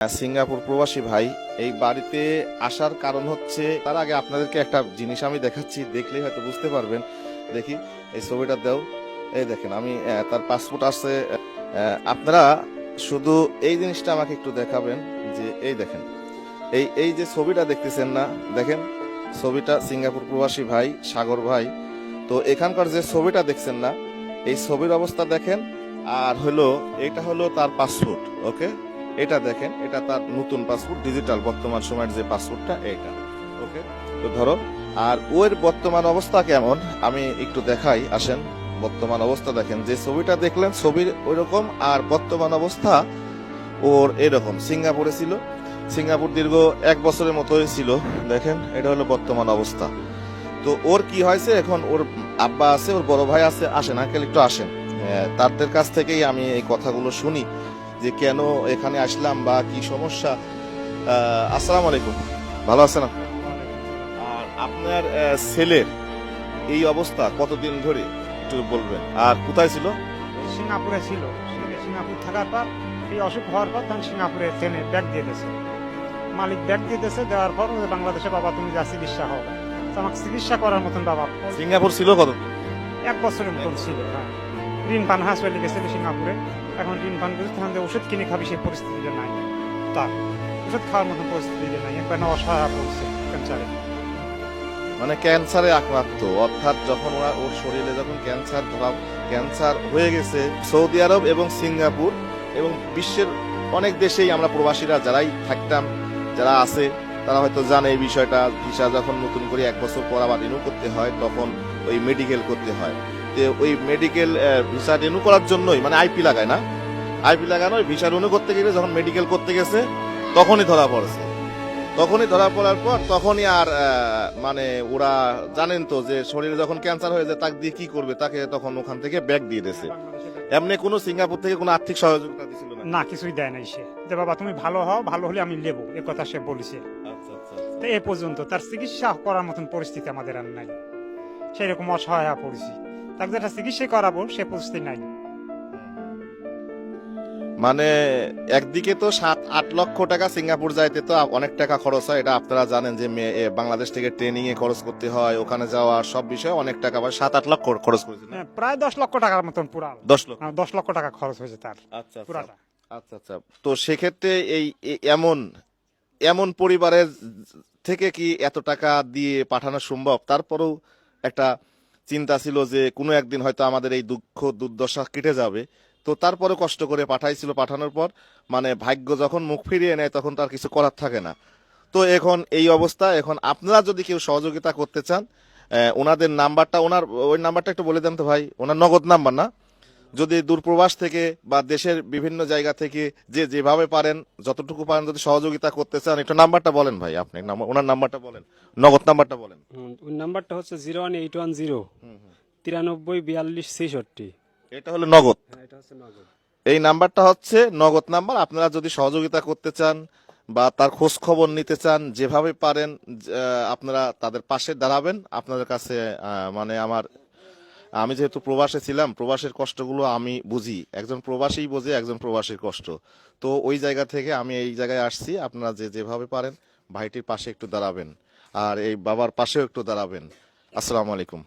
Singapore প্রবাসী ভাই, এই বাড়িতে আসার কারণ হচ্ছে তার আগে আপনাদেরকে একটা জিনিস আমি দেখাচ্ছি, দেখলেই হয়তো বুঝতে পারবেন। দেখি, এই ছবিটা দাও। এই দেখেন, আমি তার পাসপোর্ট আছে। আপনারা শুধু এই জিনিসটা আমাকে একটু দেখাবেন যে, এই দেখেন, এই এই যে ছবিটা দেখতেছেন না, দেখেন, ছবিটা সিঙ্গাপুর প্রবাসী ভাই, সাগর ভাই। তো এখানকার যে ছবিটা দেখছেন না, এই ছবির অবস্থা দেখেন, আর হলো, এটা হলো তার পাসপোর্ট ওকে এটা দেখেন এটা তার নতুন পাসপোর্ট ডিজিটাল বর্তমান সময়ের যে পাসপোর্টটা এটা। ওকে তো ধরো আর ওর বর্তমান অবস্থা কেমন? আমি একটু দেখাই আসেন। বর্তমান অবস্থা দেখেন যে ছবিটা দেখলেন ছবির ওইরকম আর বর্তমান অবস্থা ওর এরকম। সিঙ্গাপুরে ছিল। সিঙ্গাপুর দীর্ঘ এক বছরের মতোই ছিল। দেখেন এটা হলো বর্তমান অবস্থা। তো ওর কি হয়েছে? এখন ওর আব্বা আছে ওর বড় ভাই আছে আসেন আঙ্কেল একটু আসেন। আহ, তাদের কাছ থেকেই আমি এই কথাগুলো শুনি। যে কেন এখানে আসলাম বা কি সমস্যা আসসালামু আলাইকুম। ভালো আছেন আর আপনার ছেলের এই অবস্থা কতদিন ধরে? একটু বলবেন। আর কোথায় ছিল? সিঙ্গাপুরে ছিল। সিঙ্গাপুর থাকার পর এই অসুখ হওয়ার পর তখন সিঙ্গাপুরে ট্রেনে ব্যাগ দিয়ে দিয়েছে। মালিক ব্যাগ দিয়ে দিয়েছে দেওয়ার পর বাংলাদেশে বাবা তুমি যা চিকিৎসা হবে। তো আমাকে চিকিৎসা করার মতন বাবা। সিঙ্গাপুর ছিল কত এক বছরের মতন ছিল হ্যাঁ। ঋণ পান হাসপাতালে গেছিল সিঙ্গাপুরে। এখন ঋণ পান করে তখন যে ওষুধ কিনে খাবি সেই পরিস্থিতিটা নাই। তার ওষুধ খাওয়ার মতন পরিস্থিতিটা নাই, একবার না অসহায় পড়ছে ক্যান্সারে মানে ক্যান্সারে আক্রান্ত অর্থাৎ যখন ওরা ওর শরীরে যখন ক্যান্সার ধরা ক্যান্সার হয়ে গেছে, সৌদি আরব এবং সিঙ্গাপুর এবং বিশ্বের অনেক দেশেই আমরা প্রবাসীরা যারাই থাকতাম, যারা আছে, তারা হয়তো জানে এই বিষয়টা। ভিসা যখন নতুন করে এক বছর পর আবার রিনিউ করতে হয়, তখন ওই মেডিকেল করতে হয়। তো ওই মেডিকেল ভিসা রিনিউ করার জন্যই মানে আইপি লাগায় না? আইপি লাগানো ভিসা রিনিউ করতে গেলে যখন মেডিকেল করতে গেছে তখনই ধরা পড়েছে। তখনই ধরা পড়ার পর তখনই আর মানে ওরা জানেন তো যে শরীরে যখন ক্যান্সার হয়ে যায় তাকে দিয়ে কি করবে? তাকে তখন ওখান থেকে ব্যাগ দিয়ে দিয়েছে। এমনি কোনো সিঙ্গাপুর থেকে কোনো আর্থিক সহযোগিতা দিছিল না না কিছুই দেয় নাই সে। যে বাবা তুমি ভালো হও ভালো হলে আমি নেব এ কথা সে বলেছে। আচ্ছা আচ্ছা তো এ পর্যন্ত তার চিকিৎসা করার মতন পরিস্থিতি আমাদের আর নাই। সেই রকম অসহায় হয়ে পড়েছি তাকে যেটা চিকিৎসা করাবো সে পরিস্থিতি নাই। মানে একদিকে তো সাত আট লক্ষ টাকা সিঙ্গাপুর যাইতে তো অনেক টাকা খরচ হয় এটা আপনারা জানেন যে বাংলাদেশ থেকে ট্রেনিং এ খরচ করতে হয় ওখানে যাওয়া সব বিষয়ে অনেক টাকা বা সাত আট লক্ষ খরচ করেছে হ্যাঁ, প্রায় দশ লক্ষ টাকার মতন পুরা। দশ লক্ষ? হ্যাঁ, দশ লক্ষ টাকা খরচ হয়েছে তার আচ্ছা আচ্ছা। আচ্ছা আচ্ছা। তো সেক্ষেত্রে এই এমন এমন পরিবারের থেকে কি এত টাকা দিয়ে পাঠানো সম্ভব? তারপরেও একটা চিন্তা ছিল যে কোনো একদিন হয়তো আমাদের এই দুঃখ, দুর্দশা কেটে যাবে। তো তারপরে কষ্ট করে পাঠাইছিল। পাঠানোর পর মানে ভাগ্য যখন মুখ ফিরিয়ে নেয়, তখন তার কিছু করার থাকে না। তো এখন এই অবস্থা। এখন আপনারা যদি কেউ সহযোগিতা করতে চান ওনাদের নাম্বারটা, ওনার, ওই নাম্বারটা একটু বলে দেন তো ভাই। ওনার নগদ নাম্বার না? যদি দূরপ্রবাস থেকে বা দেশের বিভিন্ন জায়গা থেকে যে যেভাবে পারেন যতটুকু পারেন যদি সহযোগিতা করতে চান একটু নাম্বারটা বলেন ভাই আপনি। নাম্বার- ওনার নাম্বারটা বলেন। নগদ নাম্বারটা বলেন। নাম্বারটা হচ্ছে zero one eight one zero তিরানব্বই বিয়াল্লিশ ছেষট্টি। এটা হলো নগদ। হ্যাঁ এটা হচ্ছে নগদ। এই নাম্বারটা হচ্ছে নগদ নাম্বার। আপনারা যদি সহযোগিতা করতে চান বা তার খোঁজ খবর নিতে চান যেভাবে পারেন আপনারা তাদের পাশে দাঁড়াবেন। আপনাদের কাছে মানে আমার আমি যেহেতু প্রবাসে ছিলাম, প্রবাসের কষ্টগুলো আমি বুঝি। একজন প্রবাসী বোঝে, একজন প্রবাসীর কষ্ট। তো ওই জায়গা থেকে আমি এই জায়গায় আসছি, আপনারা যে যেভাবে পারেন, ভাইটির পাশে একটু দাঁড়াবেন। আর এই বাবার পাশেও একটু দাঁড়াবেন। আসসালামু আলাইকুম।